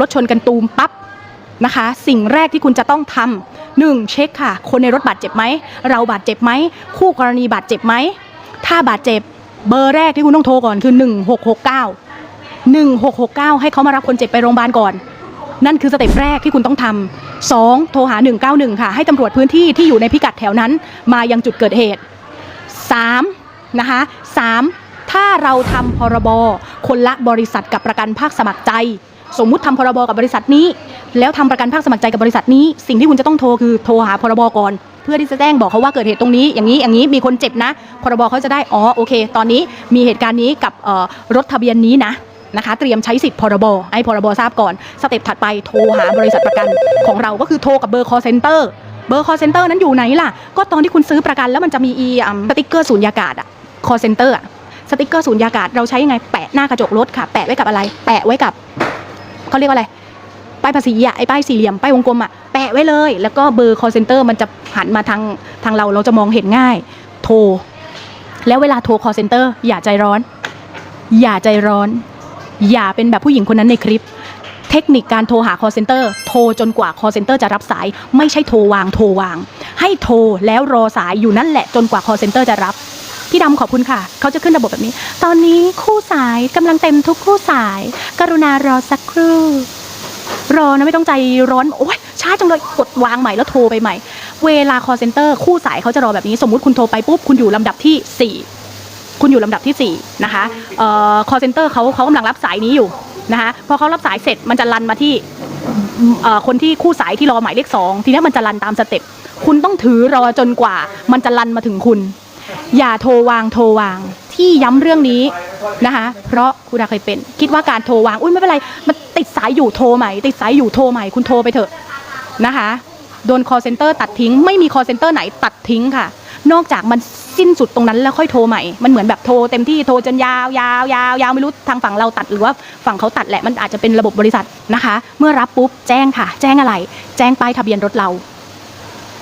รถชนกันตูมปั๊บนะคะ สิ่งแรกที่คุณจะต้องทำหนึ่งเช็คค่ะ คนในรถบาดเจ็บไหม เราบาดเจ็บไหม คู่กรณีบาดเจ็บไหม ถ้าบาดเจ็บเบอร์แรกที่คุณต้องโทรก่อนคือ 1669 1669 ให้เขามารับคนเจ็บไปโรงพยาบาลก่อน นั่นคือสเต็ปแรกที่คุณต้องทำสองโทรหา 191 ค่ะ ให้ตำรวจพื้นที่ที่อยู่ในพิกัดแถวนั้น มายังจุดเกิดเหตุ 3. นะคะ 3. ถ้าเราทำพรบ คนละบริษัทกับประกันภาคสมัครใจ สมมุติทำพรบกับบริษัทนี้ แล้วทำประกันภาคสมัครใจกับบริษัทนี้ สิ่งที่คุณจะต้องโทรคือโทรหาพรบก่อน เพื่อที่จะแจ้งบอกเขาว่าเกิดเหตุตรงนี้ อย่างนี้อย่างนี้มีคนเจ็บนะ พรบเขาจะได้อ๋อโอเค ตอนนี้มีเหตุการณ์นี้กับรถทะเบียนนี้นะนะคะเตรียมใช้สิทธิ์พรบให้พรบทราบก่อนสเต็ปถัดไปโทรหาบริษัทประกันของเราก็คือโทรกับเบอร์ call center เบอร์ call center นั้นอยู่ไหนล่ะ ก็ตอนที่คุณซื้อประกันแล้วมันจะมีอีอ่ำสติ๊กเกอร์สูญญากาศอะ call center อะสติ๊กเกอร์สูญญากาศเราใช้ยังไงแปะหน้ากระจกรถค่ะ แปะไว้กับอะไร แปะไว้กับ เขาเรียกว่าอะไรป้ายภาษีอะไอ้ป้ายสี่เหลี่ยมป้ายวงกลมอะแปะไว้เลย แล้วก็เบอร์ call center มันจะหันมาทางทางเราเราจะมองเห็นง่าย โทร แล้วเวลาโทร call center อย่าใจร้อน อย่าใจร้อน อย่าเป็นแบบผู้หญิงคนนั้นในคลิป เทคนิคการโทรหา call center โทรจนกว่า call center จะรับสาย ไม่ใช่โทรวางโทรวาง ให้โทรแล้วรอสายอยู่นั่นแหละจนกว่า call center จะรับ พี่ดำขอบคุณค่ะ เขาจะขึ้นระบบแบบนี้ ตอนนี้คู่สายกำลังเต็มทุกคู่สาย กรุณารอสักครู่ รอนะไม่ต้องใจร้อน โอ๊ยช้าจังเลยกดวางใหม่แล้วโทรไปใหม่ เวลา call center คู่สายเขาจะรอแบบนี้ สมมุติคุณโทรไปปุ๊บคุณอยู่ลำดับที่ 4 คุณอยู่ลำดับทีสี่4 นะคะเอ่อ call center เขาเขากำลังรับสายนี้อยู่นะคะพอเขารับสายเสร็จมันจะรันมาที่เอ่อคนที่คู่สายที่รอหมายเลขสองทีนี้มันจะรันตามสเต็ปคุณต้องถือรอจนกว่า มันจะรันมาถึงคุณ อย่าโทรวางโทรวางที่ย้ำเรื่องนี้นะคะ เพราะคุณอาเคยเป็น คิดว่าการโทรวางอุ้ยไม่เป็นไรมันติดสายอยู่โทรใหม่ติดสายอยู่โทรใหม่คุณโทรไปเถอะนะคะโดน call center ตัดทิ้ง ไม่มี call center ไหนตัดทิ้งค่ะ นอกจากมันสิ้นสุดตรงนั้นแล้วค่อยโทรใหม่ มันเหมือนแบบโทรเต็มที่โทรจนยาวยาวยาวยาวไม่รู้ทางฝั่งเราตัดหรือว่าฝั่งเขาตัดแหละมันอาจจะเป็นระบบบริษัทนะคะ เมื่อรับปุ๊บแจ้งค่ะ แจ้งอะไร แจ้งป้ายทะเบียนรถเรา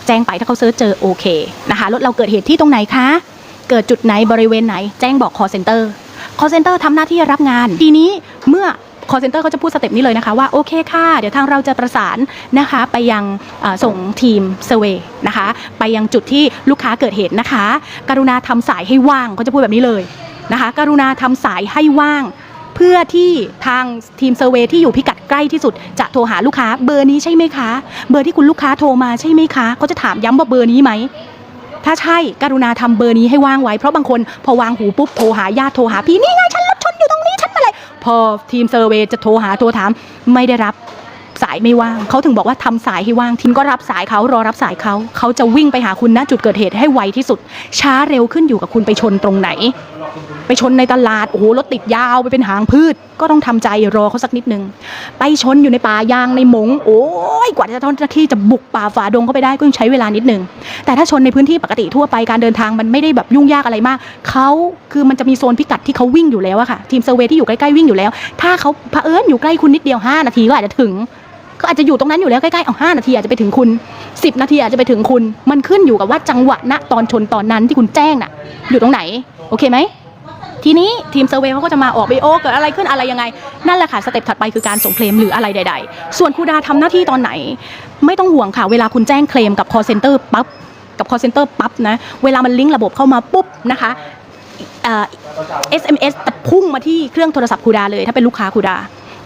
แจ้งไปถ้าเขาเซิร์ชเจอโอเคนะคะรถเราเกิดเหตุที่ตรงไหนคะ เกิดจุดไหนบริเวณไหน แจ้งบอก call center call center ทำหน้าที่รับงาน ทีนี้เมื่อ call center เขาจะพูดสเต็ปนี้เลยนะคะว่าโอเคค่ะ เดี๋ยวทางเราจะประสานนะคะไปยังส่งทีมเซเวนะคะ ไปยังจุดที่ลูกค้าเกิดเหตุนะคะ กรุณาทำสายให้ว่างเขาจะพูดแบบนี้เลยนะคะ กรุณาทำสายให้ว่าง เพื่อที่ทางทีมเซอร์เวยที่อยู่พิกัดใกล้ที่สุด จะโทรหาลูกค้าเบอร์นี้ใช่ไหมคะ เบอร์ที่คุณลูกค้าโทรมาใช่ไหมคะเขาจะถามย้ำว่าเบอร์นี้ไหมถ้าใช่กรุณาทำเบอร์นี้ให้ว่างไว้เพราะบางคนพอวางหูปุ๊บโทรหาญาติโทรหาพี่นี่ไงฉันรถชนอยู่ตรงนี้ฉันอะไร พอทีมเซอร์เวยจะโทรหาโทรถามไม่ได้รับสายไม่ว่างเขาถึงบอกว่าทำสายให้ว่างทีมก็รับสายเขารอรับสายเขาเขาจะวิ่งไปหาคุณณจุดเกิดเหตุให้ไวที่สุด ช้าเร็วขึ้นอยู่กับคุณไปชนตรงไหน ไปชนในตลาดโอ้โหรถติดยาวไปเป็นหางพืช ก็ต้องทำใจรอเขาสักนิดนึง ไปชนอยู่ในป่ายางในหมง โอ้ยกว่าจะเจ้าหน้าที่จะบุกป่าฝ่าดงเข้าไปได้ก็ต้องใช้เวลานิดนึง แต่ถ้าชนในพื้นที่ปกติทั่วไปการเดินทางมันไม่ได้แบบยุ่งยากอะไรมากเขาคือมันจะมีโซนพิกัดที่เขาวิ่งอยู่แล้วอะค่ะ ทีมเซอร์เวที่อยู่ใกล้ๆวิ่งอยู่แล้ว ถ้าเขาเผอิญอยู่ใกล้คุณนิดเดียว 5 นาทีก็อาจจะถึงก็อาจจะอยู่ตรงนั้นอยู่แล้วใกล้ๆเอาห้านาทีอาจจะไปถึงคุณ 10 นาทีอาจจะไปถึงคุณ มันขึ้นอยู่กับว่าจังหวะณตอนชนตอนนั้นที่คุณแจ้งน่ะ อยู่ตรงไหน โอเคไหม ทีนี้ทีมเซอร์เวย์เขาก็จะมาออกไปโอเกิดอะไรขึ้นอะไรยังไง นั่นแหละค่ะสเต็ปถัดไปคือการส่งเคลมหรืออะไรใด ๆ ส่วนครูดาทำหน้าที่ตอนไหน ไม่ต้องห่วงค่ะ เวลาคุณแจ้งเคลมกับ call center ปั๊บกับ call center ปั๊บนะเวลามันลิงก์ระบบเข้ามาปุ๊บนะคะเอ่อ SMS จะพุ่งมาที่เครื่องโทรศัพท์ครูดาเลย ถ้าเป็นลูกค้าครูดา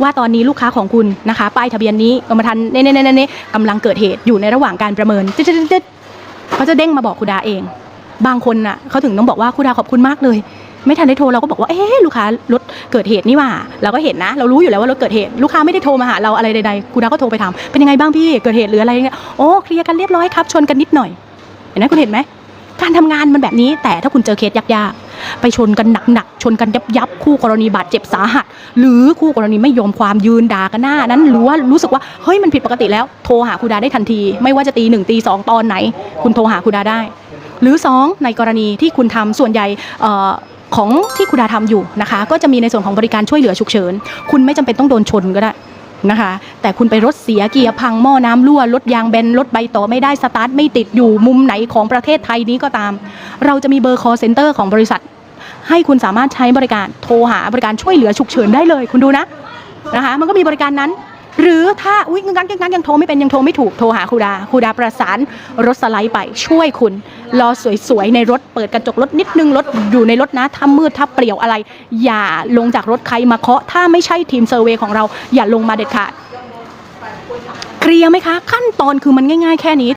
ว่าตอนนี้ลูกค้าของคุณนะคะป้ายทะเบียนนี้กรมธรรม์เน่ๆๆๆกำลังเกิดเหตุอยู่ในระหว่างการประเมินเขาจะเด้งมาบอกครูดาเอง บางคนน่ะเขาถึงต้องบอกว่าครูดาขอบคุณมากเลย ไม่ทันได้โทรเราก็บอกว่าเอ๊ะลูกค้ารถเกิดเหตุนี่ว่า เราก็เห็นนะ เรารู้อยู่แล้วว่ารถเกิดเหตุลูกค้าไม่ได้โทรมาหาเราอะไรใดๆครูดาก็โทรไปถามเป็นยังไงบ้างพี่เกิดเหตุหรืออะไรเงี้ยโอ้เคลียร์กันเรียบร้อยครับชนกันนิดหน่อย เห็นไหมคุณเห็นไหมการทำงานมันแบบนี้ แต่ถ้าคุณเจอเคสยากๆไปชนกันหนักๆชนกันยับๆคู่กรณีบาดเจ็บสาหัส หรือคู่กรณีไม่ยอมความยืนด่ากันหน้านั้นหรือว่ารู้สึกว่าเฮ้ยมันผิดปกติแล้วโทรหาครูดาได้ทันที ไม่ว่าจะตีหนึ่งตีสองตอนไหน คุณโทรหาครูดาได้ หรือ 2 ในกรณีที่คุณทำส่วนใหญ่ ของที่คุณดาทำอยู่นะคะ ก็จะมีในส่วนของบริการช่วยเหลือฉุกเฉิน คุณไม่จำเป็นต้องโดนชนก็ได้นะคะ แต่คุณไปรถเสียเกียร์พังหม้อน้ำรั่วรถยางแบนรถใบต่อไม่ได้สตาร์ทไม่ติดอยู่มุมไหนของประเทศไทยนี้ก็ตาม เราจะมีเบอร์ call center ของบริษัท ให้คุณสามารถใช้บริการโทรหาบริการช่วยเหลือฉุกเฉินได้เลย คุณดูนะนะคะ มันก็มีบริการนั้น หรือถ้าอุ้ยงั้นงั้นยังโทรไม่เป็นยังโทรไม่ถูกโทรหาครูดาครูดาประสานรถสไลด์ไปช่วยคุณ รอสวยๆในรถเปิดกระจกรถนิดนึงรถอยู่ในรถนะถ้ามืดถ้าเปลี่ยวอะไร อย่าลงจากรถใครมาเคาะถ้าไม่ใช่ทีมเซอร์เวยของเราอย่าลงมาเด็ดขาดเคลียร์ไหมคะ ขั้นตอนคือมันง่าย ๆ แค่นี้